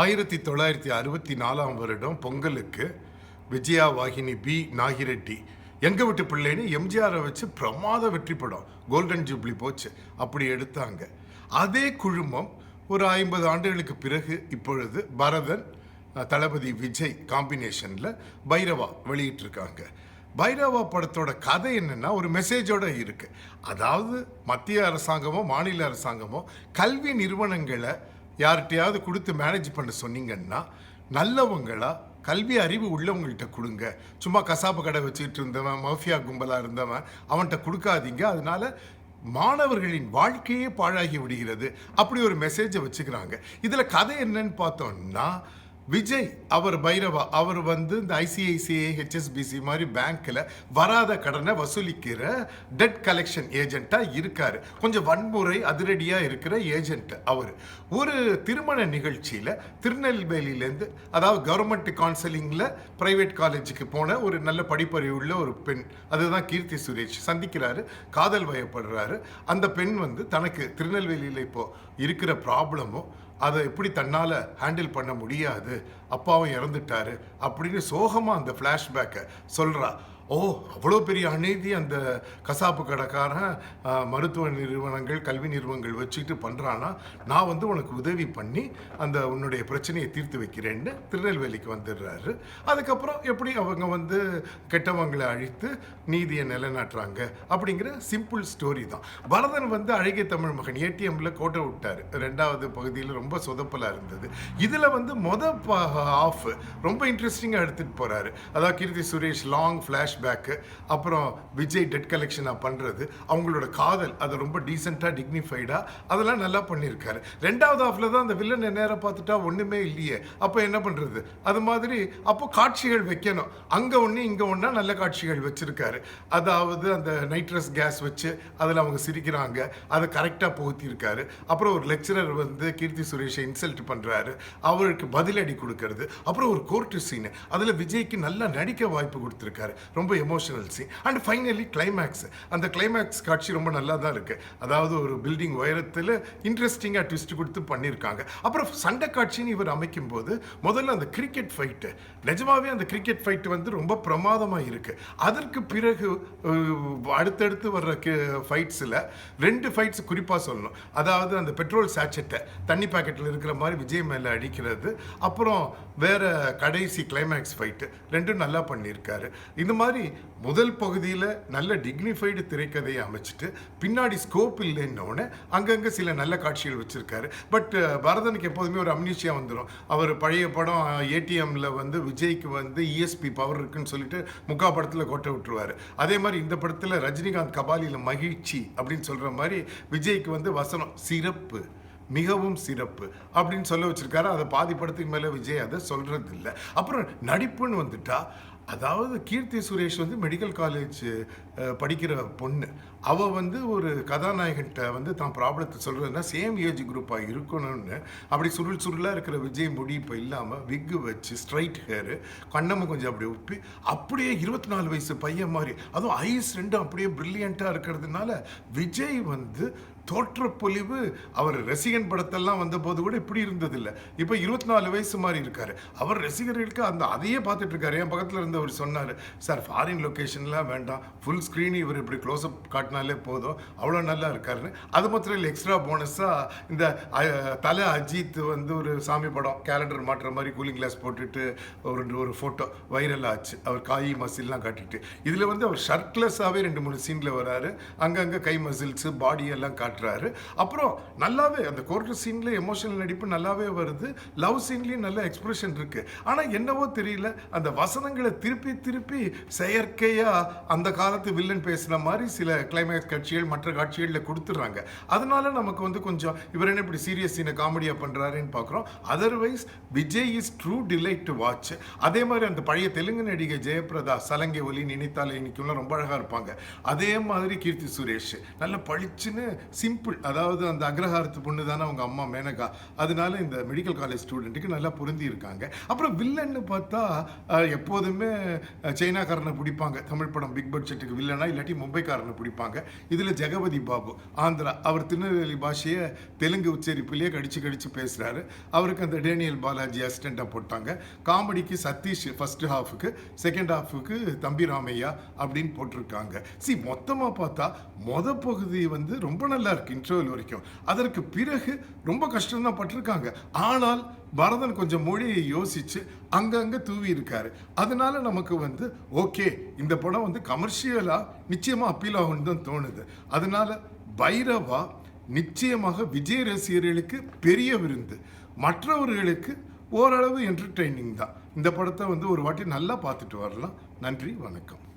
ஆயிரத்தி தொள்ளாயிரத்தி அறுபத்தி நாலாம் வருடம் பொங்கலுக்கு விஜயா வாகினி பி நாகிரெட்டி. எங்கள் வீட்டு பிள்ளைன்னு எம்ஜிஆரை வச்சு பிரமாத வெற்றி படம். கோல்டன் ஜூப்ளி போச்சு. அப்படி எடுத்தாங்க. அதே குழுமம் ஒரு ஐம்பது ஆண்டுகளுக்கு பிறகு இப்பொழுது பரதன் தளபதி விஜய் காம்பினேஷனில் பைரவா வெளியிட்டிருக்காங்க. பைரவா படத்தோட கதை என்னன்னா ஒரு மெசேஜோட இருக்குது அதாவது மத்திய அரசாங்கமோ மாநில அரசாங்கமோ கல்வி நிறுவனங்களை யார்கிட்டையாவது கொடுத்து மேனேஜ் பண்ண சொன்னீங்கன்னா நல்லவங்களா கல்வி அறிவு உள்ளவங்கள்ட்ட கொடுங்க. சும்மா கசாப்பு கடை வச்சுக்கிட்டு இருந்தவன் மஃபியா கும்பலாக இருந்தவன் அவன்கிட்ட கொடுக்காதீங்க. அதனால மாணவர்களின் வாழ்க்கையே பாழாகி விடுகிறது. அப்படி ஒரு மெசேஜை வச்சுக்கிறாங்க. இதில் கதை என்னன்னு பார்த்தோம்னா விஜய் அவர் பைரவா அவர் வந்து இந்த ஐசிஐசிஐ ஹெச்எஸ்பிசி மாதிரி பேங்க்கில் வராத கடனை வசூலிக்கிற டெட் கலெக்ஷன் ஏஜெண்ட்டாக இருக்கார். கொஞ்சம் வன்முறை அதிரடியாக இருக்கிற ஏஜென்ட் அவர். ஒரு திருமண நிகழ்ச்சியில் திருநெல்வேலியிலேருந்து அதாவது கவர்மெண்ட் கவுன்சிலிங்கில் ப்ரைவேட் காலேஜுக்கு போன ஒரு நல்ல படிப்பறிவு உள்ள ஒரு பெண் அதுதான் கீர்த்தி சுரேஷ் சந்திக்கிறாரு காதல் வயப்படுறாரு. அந்த பெண் வந்து தனக்கு திருநெல்வேலியில் இப்போது இருக்கிற ப்ராப்ளமும் அதை எப்படி தன்னால் ஹேண்டில் பண்ண முடியாது? அப்பாவும் இறந்துட்டாரு அப்படின்னு சோகமாக அந்த ஃப்ளாஷ்பேக்கை சொல்கிறா ஓ அவ்வளோ பெரிய அநீதி அந்த கசாப்பு கடைக்காரன் மருத்துவ நிறுவனங்கள் கல்வி நிறுவனங்கள் வச்சுக்கிட்டு பண்ணுறான்னா நான் வந்து உனக்கு உதவி பண்ணி அந்த உன்னுடைய பிரச்சனையை தீர்த்து வைக்கிறேன்னு திருநெல்வேலிக்கு வந்துடுறாரு. அதுக்கப்புறம் எப்படி அவங்க வந்து கெட்டவங்களை அழித்து நீதியை நிலைநாட்டுறாங்க அப்படிங்கிற சிம்பிள் ஸ்டோரி தான். பரதன் வந்து அழகிய தமிழ் மகன். ஏடிஎம்ல கோட்டை விட்டார். ரெண்டாவது பகுதியில் ரொம்ப சொதப்பலாக இருந்தது. இதில் வந்து மொத ஆஃப் ரொம்ப இன்ட்ரெஸ்டிங்காக எடுத்துகிட்டு போகிறாரு அதாவது Keerthy Suresh long flash flashback அப்புறம் விஜய் டெட் கலெக்ஷனாக பண்ணுறது அவங்களோட காதல் அதை ரொம்ப டீசெண்டாக டிக்னிஃபைடாக அதெல்லாம் நல்லா பண்ணியிருக்காரு. ரெண்டாவது ஆஃப்ல தான் அந்த வில்லனை நேரம் பார்த்துட்டா ஒன்றுமே இல்லையே. அப்போ என்ன பண்ணுறது அது மாதிரி அப்போ காட்சிகள் வைக்கணும். அங்கே ஒன்று இங்கே ஒன்றா நல்ல காட்சிகள் வச்சுருக்காரு. அதாவது அந்த நைட்ரஸ் கேஸ் வச்சு அதில் அவங்க சிரிக்கிறாங்க. அதை கரெக்டாக புகுத்தியிருக்காரு. அப்புறம் ஒரு லெக்சரர் வந்து கீர்த்தி சுரேஷை இன்சல்ட் பண்ணுறாரு அவருக்கு பதிலடி கொடுக்கறது. அப்புறம் ஒரு கோர்ட்டு சீனு அதில் விஜய்க்கு நல்லா நடிக்க வாய்ப்பு கொடுத்துருக்காரு. ரொம்ப emotional scene and finally climax அந்த கிளைமேக்ஸ் காட்சி ரொம்ப நல்லா தான் இருக்குது அதாவது ஒரு பில்டிங் உயரத்தில் இன்ட்ரெஸ்டிங்காக ட்விஸ்ட் கொடுத்து பண்ணியிருக்காங்க அப்புறம் சண்டை காட்சின்னு இவர் அமைக்கும் போது முதல்ல அந்த கிரிக்கெட் ஃபைட்டு நிஜமாகவே அந்த கிரிக்கெட் ஃபைட்டு வந்து ரொம்ப பிரமாதமாக இருக்குது அதற்கு பிறகு அடுத்தடுத்து வர்ற ஃபைட்ஸில் ரெண்டு ஃபைட்ஸ் குறிப்பாக சொல்லணும். அதாவது அந்த பெட்ரோல் சாச்சட்டை தண்ணி பாக்கெட்டில் இருக்கிற மாதிரி விஜய் மேலே அடிக்கிறது. அப்புறம் வேற கடைசி கிளைமேக்ஸ் ஃபைட்டு ரெண்டும் நல்லா பண்ணியிருக்காரு. இந்த மாதிரி முதல் பகுதியில் நல்ல டிக்னிஃபைடு திரைக்கதையை அமைச்சிட்டு பின்னாடி ஸ்கோப் இல்லைன்னொடனே அங்கங்கே சில நல்ல காட்சிகள் வச்சுருக்காரு. பட் பரதனுக்கு எப்போதுமே ஒரு அம்னீஷியா வந்துடும் அவர் பழைய படம் ஏடிஎம்மில் வந்து விஜய்க்கு வந்து இஎஸ்பி பவர் இருக்குன்னு சொல்லிட்டு முக்கா படத்தில் கொட்டை விட்டுருவார். அதே மாதிரி இந்த படத்தில் ரஜினிகாந்த் கபாலியில் மகிழ்ச்சி அப்படின்னு சொல்கிற மாதிரி விஜய்க்கு வந்து வசனம் சிறப்பு மிகவும் சிறப்பு அப்படின்னு சொல்ல வச்சுருக்காரு. அதை பாதி படத்துக்கு மேலே விஜய் அதை சொல்கிறது இல்லை அப்புறம் நடிப்புன்னு வந்துட்டா அதாவது கீர்த்தி சுரேஷ் வந்து மெடிக்கல் காலேஜ் படிக்கிற பொண்ணு. அவள் வந்து ஒரு கதாநாயகன்கிட்ட வந்து தான் ப்ராப்ளத்தை சொல்கிறதுனா சேம் ஏஜ் குரூப்பாக இருக்கணும்னு அப்படி சுருள் சுருளாக இருக்கிற விஜய் முடி இப்போ இல்லாமல் விக்கு வச்சு ஸ்ட்ரைட் ஹேரு கண்ணமும் கொஞ்சம் அப்படி உப்பி அப்படியே இருபத்தி நாலு வயசு பையன் மாதிரி அதுவும் ஐஸ் ரெண்டும் அப்படியே பிரில்லியண்ட்டாக இருக்கிறதுனால விஜய் வந்து தோற்றப்பொலிவு அவர் ரசிகன் படத்தெல்லாம் வந்தபோது கூட இப்படி இருந்ததில்லை. இப்போ இருபத்தி நாலு வயசு மாதிரி இருக்கார். அவர் ரசிகர்களுக்கு அந்த அதையே பார்த்துட்டு இருக்காரு என் பக்கத்தில் இருந்தவர் சொன்னார் சார் ஃபாரின் லொக்கேஷன்லாம் வேண்டாம். ஃபுல் ஸ்க்ரீன் இவர் இப்படி க்ளோஸ்அப் காட்டினாலே போதும். அவ்வளோ நல்லா இருக்காருன்னு. அது மாத்திரம் இல்லை எக்ஸ்ட்ரா போனஸாக இந்த தலை அஜித் வந்து ஒரு சாமி படம் கேலண்டர் மாட்டுற மாதிரி கூலிங் கிளாஸ் போட்டுட்டு ஒரு ஒரு ஃபோட்டோ வைரல் ஆச்சு. அவர் காய் மசில்லாம் காட்டிட்டு. இதில் வந்து அவர் ஷர்ட்லெஸ்ஸாகவே ரெண்டு மூணு சீனில் வராரு. அங்கங்கே கை மசில்ஸு பாடி எல்லாம் காட்டுறாரு. அப்புறம் நல்லாவே அந்த கோர்ட்டு சீன்ல எமோஷனல் நடிப்பு நல்லாவே வருது. லவ் சீன்லேயும் நல்ல எக்ஸ்பிரஷன் இருக்கு. ஆனால் என்னவோ தெரியல அந்த வசனங்களை திருப்பி திருப்பி செயற்கையாக அந்த காலத்து வில்லன் பேசின மாதிரி சில கிளைமேக்ஸ் காட்சிகள் மற்ற காட்சிகளில் கொடுத்துட்றாங்க. அதனால நமக்கு வந்து கொஞ்சம் இவர் என்ன இப்படி சீரியஸ் சீனை காமெடியாக பண்ணுறாருன்னு பார்க்குறோம் otherwise Vijay is true delight to watch அதே மாதிரி அந்த பழைய தெலுங்கு நடிகை ஜெயபிரதா சலங்கை ஒலி நினைத்தாலே இன்னைக்குலாம் ரொம்ப அழகாக இருப்பாங்க. அதே மாதிரி கீர்த்தி சுரேஷ் நல்ல பளிச்சுன்னு சிம்பிள் அதாவது அந்த அக்ரஹாரத்து பொண்ணு தானே அவங்க அம்மா மேனகா. அதனால இந்த மெடிக்கல் காலேஜ் ஸ்டூடெண்ட்டுக்கு நல்லா பொருந்தி இருக்காங்க அப்புறம் வில்லன்னு பார்த்தா எப்போதுமே சைனாக்காரனை பிடிப்பாங்க. தமிழ் படம் பிக் பட்ஜெட்டுக்கு வில்லனா இல்லாட்டி மும்பைக்காரனை பிடிப்பாங்க. இதில் ஜெகபதி பாபு ஆந்திரா. அவர் திருநெல்வேலி பாஷையை தெலுங்கு உச்சரிப்பிலேயே கடிச்சு கடிச்சு பேசுகிறாரு அவருக்கு அந்த டேனியல் பாலாஜி அசிஸ்டண்ட்டாக போட்டாங்க. காமெடிக்கு சதீஷ் ஃபர்ஸ்ட் ஹாஃபுக்கு செகண்ட் ஹாஃபுக்கு தம்பி ராமையா அப்படின்னு போட்டிருக்காங்க. சி மொத்தமாக பார்த்தா மொத பகுதி வந்து ரொம்ப நல்லா இருக்கு இன்டர்வல் வரைக்கும். அதற்கு பிறகு ரொம்ப கஷ்டம் தான் பட்டிருக்காங்க. ஆனால் பரதன் கொஞ்சம் மொழியை யோசிச்சு அங்கங்க தூவி இருக்காரு. அதனால நமக்கு வந்து ஓகே இந்த படம் வந்து கமர்ஷியலா நிச்சயமா அப்பீல் ஆகும்னு தான் தோணுது. அதனால பைரவா நிச்சயமாக விஜய் ரசிகர்களுக்கு பெரிய விருந்து. மற்றவர்களுக்கு ஓரளவு என்டர்டெய்னிங் தான். இந்த படத்தை வந்து ஒரு வாட்டி நல்லா பார்த்துட்டு வரலாம். நன்றி வணக்கம்.